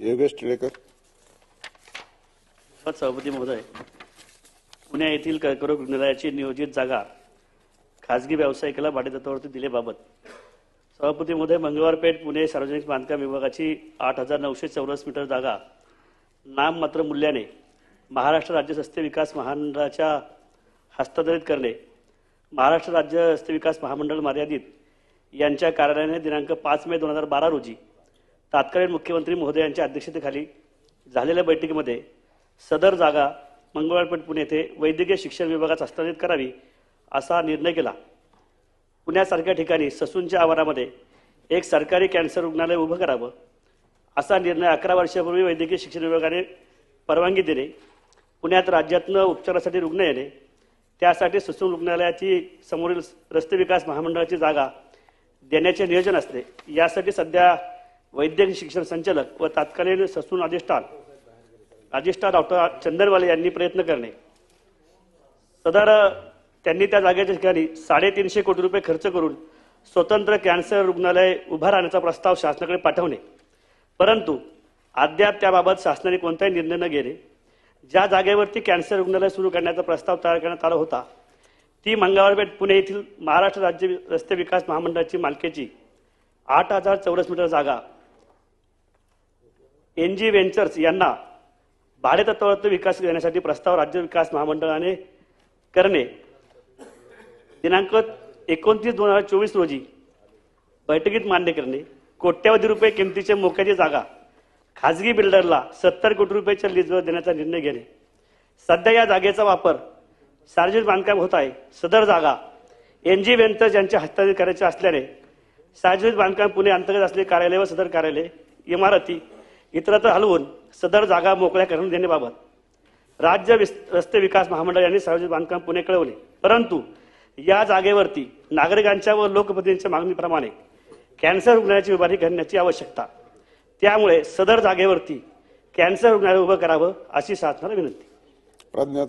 योगेश टिळेकर. सभापती महोदय पुणे येथील कर्करोग रुग्णालयाची नियोजित जागा खासगी व्यावसायिकाला भाडेतत्वावरती दिल्याबाबत सभापती महोदय मंगळवारपेठ पुणे सार्वजनिक बांधकाम विभागाची आठ हजार नऊशे चौरस मीटर जागा. नाममात्र मूल्याने महाराष्ट्र राज्य रस्ते विकास महामंडळाच्या हस्तांतरित करणे महाराष्ट्र राज्य रस्ते विकास महामंडळ मर्यादित यांच्या कार्यालयाने दिनांक पाच मे दोन हजार बारा रोजी तात्कालीन मुख्यमंत्री महोदयांच्या अध्यक्षतेखाली झालेल्या बैठकीमध्ये सदर जागा मंगळवारपेठ पुणे येथे वैद्यकीय शिक्षण विभागात हस्तांतरित करावी असा निर्णय केला. पुण्यासारख्या ठिकाणी ससूनच्या आवारामध्ये एक सरकारी कॅन्सर रुग्णालय उभं करावं असा निर्णय अकरा वर्षापूर्वी वैद्यकीय शिक्षण विभागाने परवानगी दिली. पुण्यात राज्यातनं उपचारासाठी रुग्ण येणे त्यासाठी ससून रुग्णालयाची समोरील रस्ते विकास महामंडळाची जागा देण्याचे नियोजन असते. यासाठी सध्या वैद्यकीय शिक्षण संचालक व तात्कालीन ससून अधिष्ठान अधिष्ठा डॉक्टर चंदरवाले यांनी प्रयत्न करणे. सदर त्यांनी त्या जागेच्या ठिकाणी साडेतीनशे कोटी रुपये खर्च करून स्वतंत्र कॅन्सर रुग्णालय उभा राहण्याचा प्रस्ताव शासनाकडे पाठवणे. परंतु अद्याप त्याबाबत शासनाने कोणताही निर्णय न घेणे. ज्या जागेवरती कॅन्सर रुग्णालय सुरू करण्याचा प्रस्ताव तयार करण्यात आला होता ती मंगळवारपेठ पुणे येथील महाराष्ट्र राज्य रस्ते विकास महामंडळाची मालकीची आठ हजार चौरस मीटर जागा एन जी व्हेंचर्स यांना भाडेतत्वावरती विकास देण्यासाठी प्रस्ताव राज्य विकास महामंडळाने करणे. दिनांक एकोणतीस दोन हजार चोवीस रोजी बैठकीत मान्य करणे. कोट्यवधी रुपये किमतीच्या मोक्याची जागा. खाजगी बिल्डरला सत्तर कोटी रुपयाच्या लीजवर देण्याचा निर्णय घेणे. सध्या या जागेचा वापर सार्वजनिक बांधकाम होत आहे. सदर जागा एन जी व्हेंचर्स यांच्या हस्तांतरित करायचे असल्याने सार्वजनिक बांधकाम पुणे अंतर्गत असलेले कार्यालय व सदर कार्यालय इमारती इतरत्र हलवून सदर जागा मोकळ्या करून देण्याबाबत राज्य रस्ते विकास महामंडळ यांनी सार्वजनिक बांधकाम पुणे कळवले परंतु या जागेवरती नागरिकांच्या व लोकप्रतिनिधींच्या मागणीप्रमाणे कॅन्सर रुग्णालयाची उभारणी करण्याची आवश्यकता. त्यामुळे सदर जागेवरती कॅन्सर रुग्णालय उभं करावं अशी शासनाला विनंती. प्रज्ञा